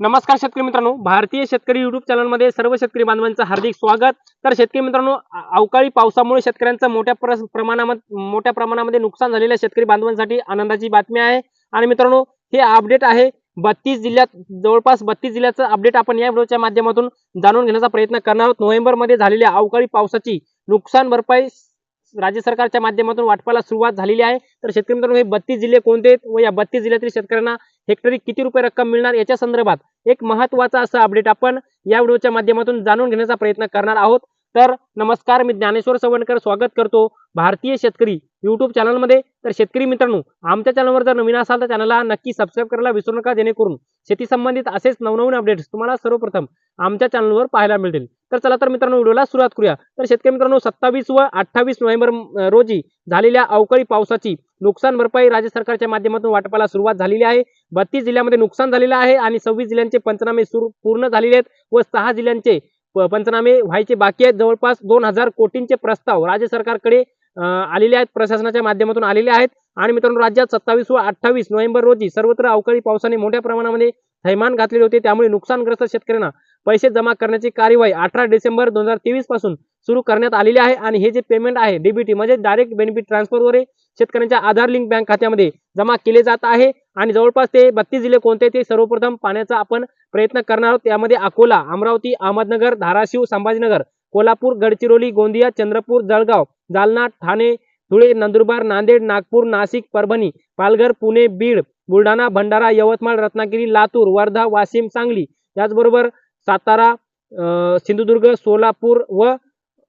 नमस्कार शेतकरी मित्रांनो. भारतीय शेतकरी युट्यूब चॅनलमध्ये सर्व शेतकरी बांधवांचं हार्दिक स्वागत. तर शेतकरी मित्रांनो अवकाळी पावसामुळे शेतकऱ्यांचं मोठ्या प्रमाणामध्ये मोठ्या प्रमाणामध्ये नुकसान झालेल्या शेतकरी बांधवांसाठी आनंदाची बातमी आहे. आणि मित्रांनो हे अपडेट आहे. बत्तीस जिल्ह्यात जवळपास बत्तीस जिल्ह्याचं अपडेट आपण या व्हिडिओच्या माध्यमातून जाणून घेण्याचा प्रयत्न करणार आहोत. नोव्हेंबरमध्ये झालेल्या अवकाळी पावसाची नुकसान भरपाई राज्य सरकारच्या माध्यमातून वाटपाला सुरुवात झालेली आहे. तर शेतकरी मित्रांनो हे बत्तीस जिल्हे कोणते व या बत्तीस जिल्ह्यातील शेतकऱ्यांना हेक्टरी किती रुपये रक्कम मिळणार याच्या संदर्भात एक महत्त्वाचा असं अपडेट आपण या व्हिडिओच्या माध्यमातून जाणून घेण्याचा प्रयत्न करणार आहोत. तर नमस्कार मी ज्ञानेश्वर सवणकर स्वागत करतो भारतीय शेतकरी युट्यूब चॅनलमध्ये तर शेतकरी मित्रांनो आमच्या चॅनलवर जर नवीन असाल तर चॅनलला नक्की सबस्क्राईब करायला विसरू नका जेणेकरून शेती संबंधित असेच नवनवीन अपडेट्स तुम्हाला सर्वप्रथम आमच्या चॅनलवर पाहायला मिळतील. तर चला तर मित्रांनो व्हिडिओला सुरुवात करूया. तर शेतकरी मित्रांनो सत्तावीस व अठ्ठावीस नोव्हेंबर रोजी झालेल्या अवकाळी पावसाची नुकसान भरपाई राज्य सरकारच्या माध्यमातून वाटपाला सुरुवात झालेली आहे. बत्तीस जिल्ह्यामध्ये नुकसान झालेलं आहे आणि सव्वीस जिल्ह्यांचे पंचनामे सुरू पूर्ण झालेले आहेत व सहा जिल्ह्यांचे पंचनामे व्हायचे बाकी आहेत. जवळपास दोन हजार कोटींचे प्रस्ताव राज्य सरकारकडे आलेले आहेत. प्रशासनाच्या माध्यमातून आलेले आहेत. आणि मित्रांनो राज्यात सत्तावीस व अठ्ठावीस नोव्हेंबर रोजी सर्वत्र अवकाळी पावसाने मोठ्या प्रमाणामध्ये थैमान घातलेले होते. त्यामुळे नुकसानग्रस्त शेतकऱ्यांना पैसे जमा करण्याची कार्यवाही अठरा डिसेंबर दोन हजार तेवीसपासून सुरू करण्यात आलेली आहे आणि हे जे पेमेंट आहे डीबीटी म्हणजे डायरेक्ट बेनिफिट ट्रान्सफरद्वारे शेतकऱ्यांच्या आधार लिंक बँक खात्यामध्ये जमा केले जात आहे. आणि जवळपास ते बत्तीस जिल्हे कोणते ते सर्वप्रथम पाण्याचा आपण प्रयत्न करणार आहोत. त्यामध्ये अकोला अमरावती अहमदनगर धाराशिव संभाजीनगर कोल्हापूर गडचिरोली गोंदिया चंद्रपूर जळगाव जालना ठाणे धुळे नंदुरबार नांदेड नागपूर नाशिक परभणी पालघर पुणे बीड बुलढाणा भंडारा यवतमाळ रत्नागिरी लातूर वर्धा वाशिम सांगली. याचबरोबर सातारा सिंधुदुर्ग सोलापूर व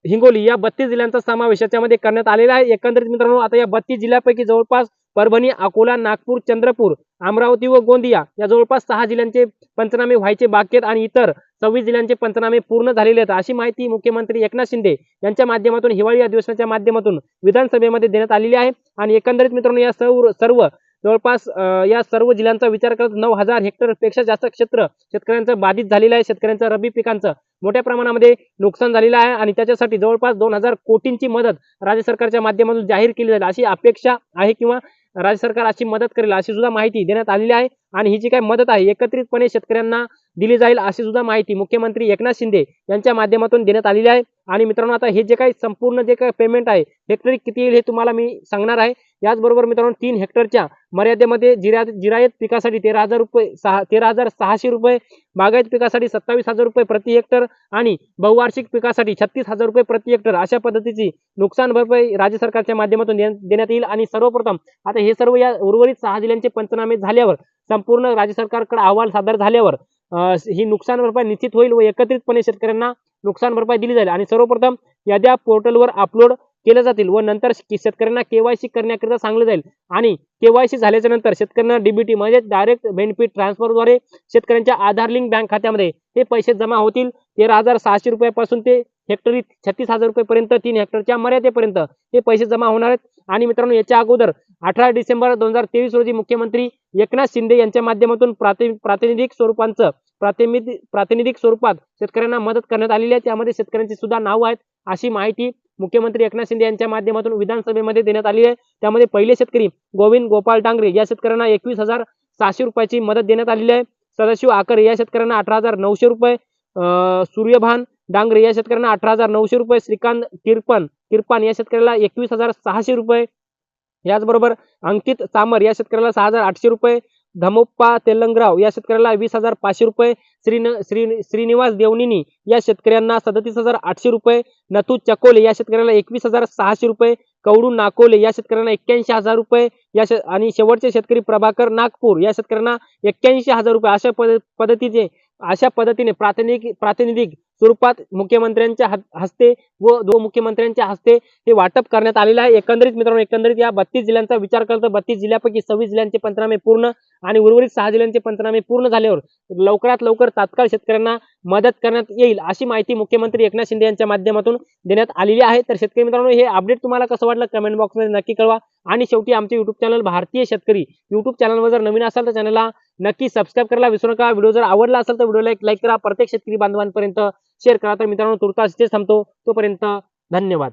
हिंगोली या बत्तीस जिल्ह्यांचा समावेश याच्यामध्ये करण्यात आलेला आहे. एकंदरीत मित्रांनो आता या बत्तीस जिल्ह्यापैकी जवळपास परभणी अकोला नागपूर चंद्रपूर अमरावती व गोंदिया या जवळपास सहा जिल्ह्यांचे पंचनामे व्हायचे बाकी आहेत आणि इतर सव्वीस जिल्ह्यांचे पंचनामे पूर्ण झालेले आहेत. अशी माहिती मुख्यमंत्री एकनाथ शिंदे यांच्या माध्यमातून हिवाळी अधिवेशनाच्या माध्यमातून विधानसभेमध्ये देण्यात आलेली आहे. आणि एकंदरीत मित्रांनो या सर्व सर्व जवळपास या सर्व जिल्ह्यांचा विचार करत नऊ हजार हेक्टरपेक्षा जास्त क्षेत्र शेतकऱ्यांचं बाधित झालेलं आहे. शेतकऱ्यांचं रब्बी पिकांचं मोठ्या प्रमाणामध्ये नुकसान झालेलं आहे आणि त्याच्यासाठी जवळपास दोन हजार कोटींची मदत राज्य सरकारच्या माध्यमातून जाहीर केली जाईल अशी अपेक्षा आहे किंवा राज्य सरकार अशी मदत करेल अशी सुद्धा माहिती देण्यात आलेली आहे आणि ही जी काही मदत आहे एकत्रितपणे शेतकऱ्यांना दिली जाईल अशी सुद्धा माहिती मुख्यमंत्री एकनाथ शिंदे यांच्या माध्यमातून देण्यात आलेली आहे. आणि मित्रांनो आता हे जे काही संपूर्ण जे काही पेमेंट आहे हेक्टरी किती येईल हे तुम्हाला मी सांगणार आहे. याचबरोबर मित्रांनो तीन हेक्टरच्या मर्यादेमध्ये जिरा जिरायत पिकासाठी तेरा हजार रुपये सहा तेरा हजार सहाशे रुपये बागायत पिकासाठी सत्तावीस हजार रुपये प्रति हेक्टर आणि बहुवार्षिक पिकासाठी छत्तीस हजार रुपये प्रति हेक्टर अशा पद्धतीची नुकसान भरपाई राज्य सरकारच्या माध्यमातून देण्यात येईल. आणि सर्वप्रथम आता हे सर्व या उर्वरित सहा जिल्ह्यांचे पंचनामे झाल्यावर संपूर्ण राज्य सरकारकडे अहवाल सादर झाल्यावर अं, ही नुकसान भरपाई निश्चित होईल व एकत्रितपणे शेतकऱ्यांना नुकसान भरपाई दिली जाईल. आणि सर्वप्रथम याद्या पोर्टलवर अपलोड केल्या जातील व नंतर शेतकऱ्यांना केवायसी करण्याकरिता सांगलं जाईल. आणि केवायसी झाल्याच्यानंतर शेतकऱ्यांना डीबीटी म्हणजे डायरेक्ट बेनिफिट ट्रान्सफरद्वारे शेतकऱ्यांच्या आधार लिंक बँक खात्यामध्ये हे पैसे जमा होतील. तेरा हजार सहाशे रुपयापासून ते हेक्टरी छत्तीस हजार रुपयेपर्यंत तीन हेक्टरच्या मर्यादेपर्यंत हे पैसे जमा होणार आहेत. आणि मित्रांनो याच्या अगोदर अठरा डिसेंबर दोन हजार तेवीस रोजी मुख्यमंत्री एकनाथ शिंदे यांच्या माध्यमातून प्राति प्रातिनिधिक स्वरूपांचं प्रातिनिधिक प्रातिनिधिक स्वरूपात शेतकऱ्यांना मदत करण्यात आलेली आहे. त्यामध्ये शेतकऱ्यांची सुद्धा नावं आहेत अशी माहिती मुख्यमंत्री एकनाथ शिंदे यांच्या माध्यमातून विधानसभेमध्ये देण्यात आली आहे. त्यामध्ये पहिले शेतकरी गोविंद गोपाल डांगरे या शेतकऱ्यांना एकवीस हजार सहाशे रुपयाची मदत देण्यात आलेली आहे. सदाशिव आकर या शेतकऱ्यांना अठरा हजार नऊशे रुपये अं, सूर्यभान डांगरे या शेतकऱ्यांना अठरा हजार नऊशे रुपये श्रीकांत किरपन किरपान या शेतकऱ्याला एकवीस हजार सहाशे रुपये. याचबरोबर अंकित चामर या शेतकऱ्याला सहा हजार आठशे रुपये धमोप्पा तेलंगराव या शेतकऱ्याला वीस हजार पाचशे रुपये श्रीन श्री श्रीनिवास देवनिनी या शेतकऱ्यांना सदतीस हजार आठशे रुपये नथू चकोले या शेतकऱ्याला एकवीस हजार सहाशे रुपये कवडू नाकोले या शेतकऱ्यांना एक्क्याऐंशी हजार रुपये या शे- आणि शेवटचे शेतकरी प्रभाकर नागपूर या शेतकऱ्यांना एक्क्याऐंशी हजार रुपये अशा पद पद्धतीचे अशा पद्धतीने प्रातिनिधिक प्रातिनिधिक स्वरूपात मुख्यमंत्र्यांच्या हस्ते व दोन मुख्यमंत्र्यांच्या हस्ते हे वाटप करण्यात आलेलं आहे. एकंदरीत मित्रांनो एकंदरीत या बत्तीस जिल्ह्यांचा विचार करतो बत्तीस जिल्ह्यापैकी सव्वीस जिल्ह्यांचे पंचनामे पूर्ण आणि उर्वरित सहा जिल्ह्यांचे पंचनामे पूर्ण झाल्यावर लवकरात लवकर तात्काळ शेतकऱ्यांना मदत करण्यात येईल अशी माहिती मुख्यमंत्री एकनाथ शिंदे यांच्या माध्यमातून देण्यात आलेली आहे. तर शेतकरी मित्रांनो हे अपडेट तुम्हाला कसं वाटलं कमेंट बॉक्समध्ये नक्की कळवा. आणि शेवटी आमचे युट्यूब चॅनल भारतीय शेतकरी युट्यूब चॅनलवर जर नवीन असाल तर चॅनलला नक्की सबस्क्राईब करायला विसरू नका. व्हिडिओ जर आवडला असेल तर व्हिडिओला एक लाईक करा. प्रत्येक शेतकरी बांधवांपर्यंत शेअर करा. तर मित्रांनो तुर्तास इथेच थांबतो. तोपर्यंत धन्यवाद.